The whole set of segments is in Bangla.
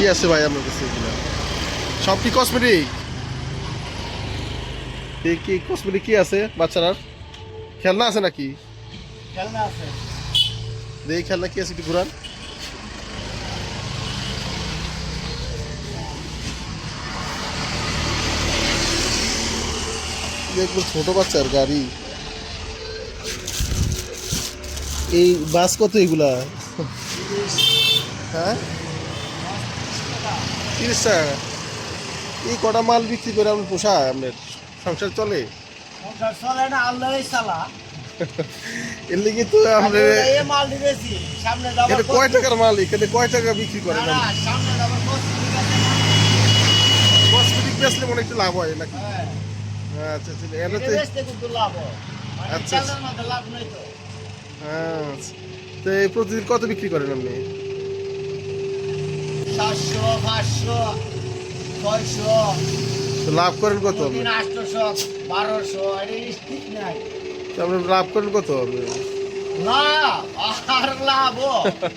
কি আছে ভাই আপনার কাছে এগুলো? সব কি কসমেটিক কি কসমেটিক কি আছে বাচ্চারার? খেলনা আছে নাকি? খেলনা আছে। দেখি খেলনা কি আছে একটু ঘুরান। দেখব ছোট বাচ্চার গাড়ি। এই বাস কত এগুলা? হ্যাঁ? তিরিশ টাকা এই কটা মাল বিক্রি করে আপনি পোষায় আপনার সংসার চলে সংসার চলে না আল্লাহ চালা এর লিগে তো আপনার মাল দিয়েছি সামনে যাব কয় টাকার মাল এখানে কয় টাকা বিক্রি না? সামনে কস্মেটিক বেচলে মনে একটু লাভ হয় নাকি হ্যাঁ, আচ্ছা আচ্ছা এটা লাভ হয়। মানে আচ্ছা, আচ্ছা। খেলনার মধ্যে লাভ নেই তো। হ্যাঁ। তো প্রতিদিন কত বিক্রি করেন আপনি সাতশো, পাঁচশো, ছয়শো, লাভ করেন কত আপনি কোনদিন আটশোশো, বারোশো, এটা ঠিক নাই। আপনি লাভ করেন কত আপনি লাভ, আর লাভ।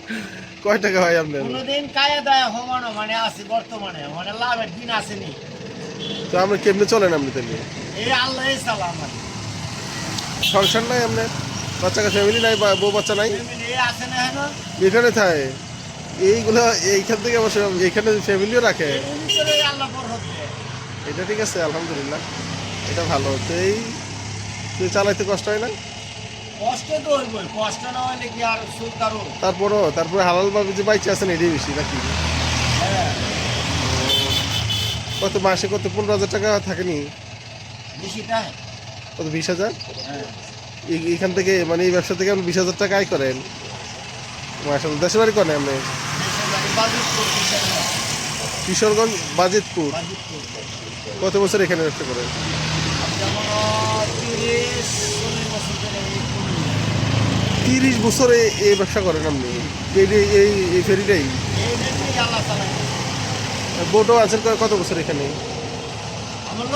কয় টাকা হয় আপনার? কোনোদিন কায়ে দেয় হমানো মানে আছে বর্তমানে মানে লাভের দিন আসেনি। তো আপনি কেমনে চলেন আপনি তাহলে? এই আল্লাহ সালাম। সংসার নাই আপনার? বাচ্চা ফ্যামিলি নাই বউ বাচ্চা নাই? আছে না এখানে? থাকে এইগুলো এইখান থেকে অবশ্য এখানে ফ্যামিলিও রাখে। এটা ঠিক আছে আলহামদুলিল্লাহ। এটা ভালো। তো এই তুই চালাইতে কষ্ট হয় না? তারপরও তারপরে হালাল ভাবে যে বাইচে আছেন এটাই বেশি নাকি? হ্যাঁ। কত মাসে কত পনেরো হাজার টাকা থাকেনি? কত বিশ হাজার? হ্যাঁ। এইখান থেকে মানে এই ব্যবসা থেকে আপনি বিশ হাজার টাকা আয় করেন। মাসাল দেশের বাড়ি করেন আপনি কিশোরগঞ্জ, বাজিতপুর। কত বছর এখানে ব্যবসা করেন? তিরিশ বছর এই ব্যবসা করেন আপনি? এই এই ফেরিটাই? বোটও আছেন কত বছর এখানে? আমার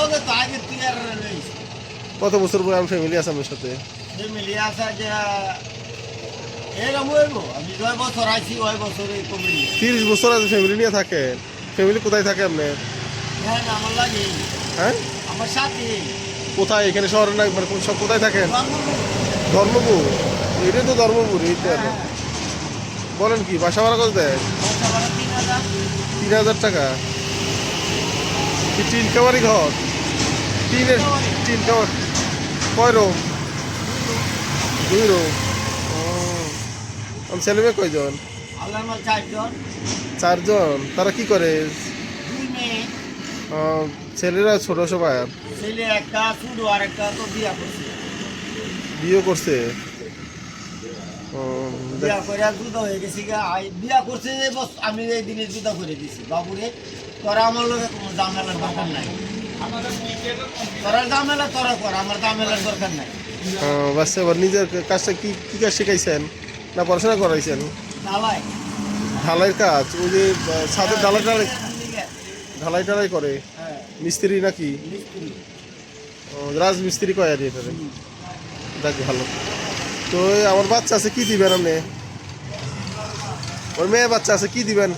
কত বছর পরে আমি ফ্যামিলি আছে আমার সাথে? ফ্যামিলি আছে তিরিশ বছর আছে ফ্যামিলি নিয়ে থাকে। ফ্যামিলি কোথায় থাকে আপনার হ্যাঁ হ্যাঁ? কোথায়? এখানে শহরে না মানে সব কোথায় থাকেন? ধর্মপুর। এটাই তো ধর্মপুর এই তো। হ্যাঁ, বলেন কি বাসা ভাড়া কত দেয়? তিন হাজার। টাকা। কি টিন ঘর? টিনের টিন কাবার কয় রুম? দুই রুম। ছেলে মেয়ে কয়জন? চারজন। চারজন। তারা কি করে? দুই মেয়ে। ছেলেরা ছোট সবাই? ছেলে একটা শুধু আর একটা তো বিয়া করছে। বিয়ে করছে? বিয়া করে জুদা হয়ে গেছি বিয়া করছে যে বস আমি এই দিনে জুদা করে দিছি। বাবুরে তোরা আমার লোকে কোনো জামেলার দরকার নাই। তোরা জামেলা তোরা কর আমার জামেলার দরকার নাই। বাচ্চা নিজের কাজটা কি কি কাজ শিখাইছেন? না পড়াশোনা করাইছেন ঢালাইয়ের কাজ ওই যে ছাদের ঢালাই ঢালাই ঢালাই টালাই করে। হ্যাঁ। মিস্ত্রি নাকি? মিস্ত্রি। ও, রাজমিস্ত্রি কয় আর এটারে যাক ভালো। তো আমার বাচ্চা আছে কি দিবেন আপনি? ওর মেয়ে বাচ্চা আছে কি দিবেন?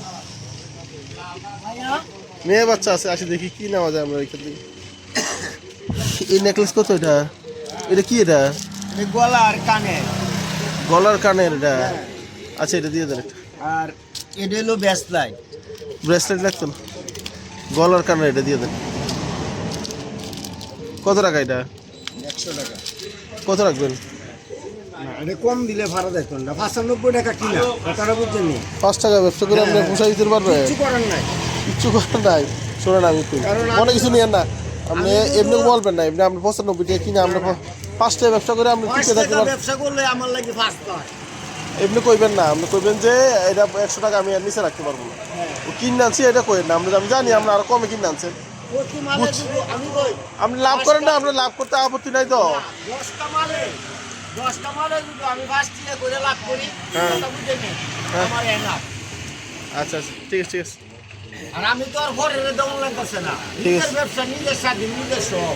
মেয়ে বাচ্চা আছে আসে দেখি কি নেওয়া যায় আমরা এখান থেকে। এই নেকলেস কত এটা? এটা কি এটা? গলা আর কানে। গলার কানের এটা? আচ্ছা এটা দিয়ে দেন আর এটা হলো ব্যাস লাইট ব্রেসলেট লাগতো না? গলার কানের এটা দিয়ে দেন। কত টাকা এটা? একশো টাকা। কত রাখবেন? এটা কম দিলে ভাড়া দেখতো না। পাঁচানব্বই টাকা কিনা কথাটা বুঝছেন পাঁচ টাকা ব্যবসা করে আপনি পোষাই দিতে পারবেন। কিছু করার নাই। করার শোনেন আমি অনেক কিছু না। আপনি এমনি বলবেন না এমনি আপনি পঁচানব্বই টাকা কিনে আমরা প- পাঁচ টাকা ব্যবসা করে আপনি টিকে থাকতে টাকা পারবেন ব্যবসা করলে আমার লাগে হয়। এমনি কইবেন না আপনি কইবেন যে এটা একশো টাকা আমি আর নিচে রাখতে পারব না। ও কিনে আনছি এটা কইেন না। আমরা আমি জানি আমরা আরও কমে কিনে আনছেন আপনি লাভ করেন না আপনার লাভ করতে আপত্তি নাই তো। দশটা মালে দশটা মালে যদি আমি ফার্স্ট করে লাভ করি হ্যাঁ। হ্যাঁ। আমার এনাফ আচ্ছা আচ্ছা ঠিক আছে ঠিক আছে। আর আমি তো আর ঘরের দমন লাগতেছে না। নিজের ব্যবসা নিজের স্বাধীন নিজের সব।